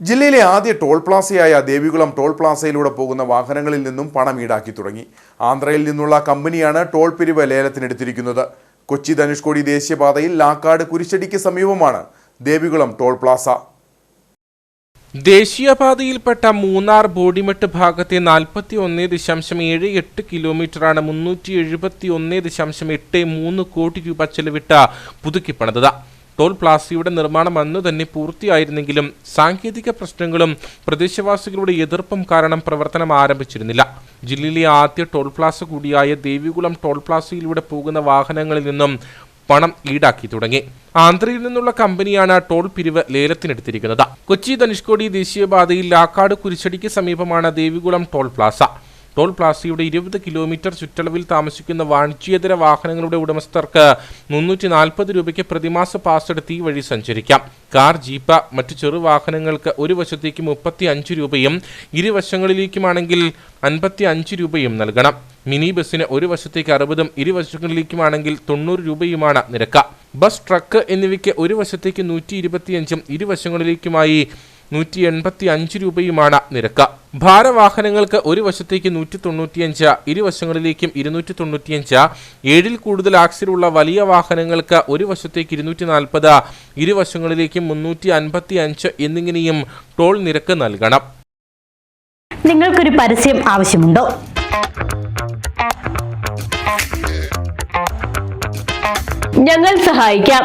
ജില്ലയിലെ ആദ്യ ടോൾ പ്ലാസയായ ദേവികുളം ടോൾ പ്ലാസയിലൂടെ പോകുന്ന വാഹനങ്ങളിൽ നിന്നും പണം ഈടാക്കി തുടങ്ങി. ആന്ധ്രയിൽ നിന്നുള്ള കമ്പനിയാണ് ടോൾ പിരിവ് ലേലത്തിനെടുത്തിരിക്കുന്നത് കൊച്ചി ധനുഷ്കോടി ദേശീയപാതയിൽ ലാക്കാട് കുരിശടിക്ക് സമീപമാണ് ദേവികുളം ടോൾ പ്ലാസ. ദേശീയപാതയിൽപ്പെട്ട മൂന്നാർ ബോഡിമെട്ട് ഭാഗത്തെ നാൽപ്പത്തി ഒന്ന് ദശാംശം ഏഴ് എട്ട് കിലോമീറ്ററാണ് മുന്നൂറ്റി എഴുപത്തി ഒന്ന് ദശാംശം എട്ട് മൂന്ന് കോടി രൂപ ചെലവിട്ട് പുതുക്കിപ്പണിതത്. ടോൾ പ്ലാസയുടെ നിർമ്മാണം അന്ന് തന്നെ പൂർത്തിയായിരുന്നെങ്കിലും സാങ്കേതിക പ്രശ്നങ്ങളും പ്രദേശവാസികളുടെ എതിർപ്പും കാരണം പ്രവർത്തനം ആരംഭിച്ചിരുന്നില്ല. ജില്ലയിലെ ആദ്യ ടോൾ പ്ലാസ കൂടിയായ ദേവികുളം ടോൾ പ്ലാസയിലൂടെ പോകുന്ന വാഹനങ്ങളിൽ നിന്നും പണം ഈടാക്കി തുടങ്ങി. ആന്ധ്രയിൽ നിന്നുള്ള കമ്പനിയാണ് ടോൾ പിരിവ് ലേലത്തിനെടുത്തിരിക്കുന്നത്. കൊച്ചി ധനുഷ്കോടി ദേശീയപാതയിൽ ലാക്കാട് കുരിശടിക്ക് സമീപമാണ് ദേവികുളം ടോൾ പ്ലാസ. ടോൾ പ്ലാസയുടെ ഇരുപത് കിലോമീറ്റർ ചുറ്റളവിൽ താമസിക്കുന്ന വാണിജ്യേതര വാഹനങ്ങളുടെ ഉടമസ്ഥർക്ക് മുന്നൂറ്റി നാൽപ്പത് രൂപയ്ക്ക് പ്രതിമാസ പാസ് എടുത്ത് ഈ വഴി സഞ്ചരിക്കാം. കാർ ജീപ്പ് മറ്റു ചെറുവാഹനങ്ങൾക്ക് ഒരു വശത്തേക്ക് മുപ്പത്തി അഞ്ച് രൂപയും ഇരുവശങ്ങളിലേക്കുമാണെങ്കിൽ അൻപത്തി അഞ്ച് രൂപയും നൽകണം. മിനി ബസ്സിന് ഒരു വശത്തേക്ക് അറുപതും ഇരുവശങ്ങളിലേക്കുമാണെങ്കിൽ തൊണ്ണൂറ് രൂപയുമാണ് നിരക്ക്. ബസ് ട്രക്ക് എന്നിവയ്ക്ക് ഒരു വശത്തേക്ക് നൂറ്റി ഇരുപത്തിയഞ്ചും ഇരുവശങ്ങളിലേക്കുമായി നൂറ്റി എൺപത്തി അഞ്ച് രൂപയുമാണ് നിരക്ക്. ഭാരവാഹനങ്ങൾക്ക് ഒരു വശത്തേക്ക് നൂറ്റി തൊണ്ണൂറ്റിയഞ്ച് ഇരുവശങ്ങളിലേക്കും ഇരുന്നൂറ്റി തൊണ്ണൂറ്റിയഞ്ച് ഏഴിൽ കൂടുതൽ ആക്സിലുള്ള വലിയ വാഹനങ്ങൾക്ക് ഒരു വശത്തേക്ക് ഇരുന്നൂറ്റി നാൽപ്പത് ഇരുവശങ്ങളിലേക്കും മുന്നൂറ്റി അൻപത്തി അഞ്ച് എന്നിങ്ങനെയും ടോൾ നിരക്ക് നൽകണം. നിങ്ങൾക്കൊരു പരസ്യം ആവശ്യമുണ്ടോ? ഞങ്ങൾ സഹായിക്കാം.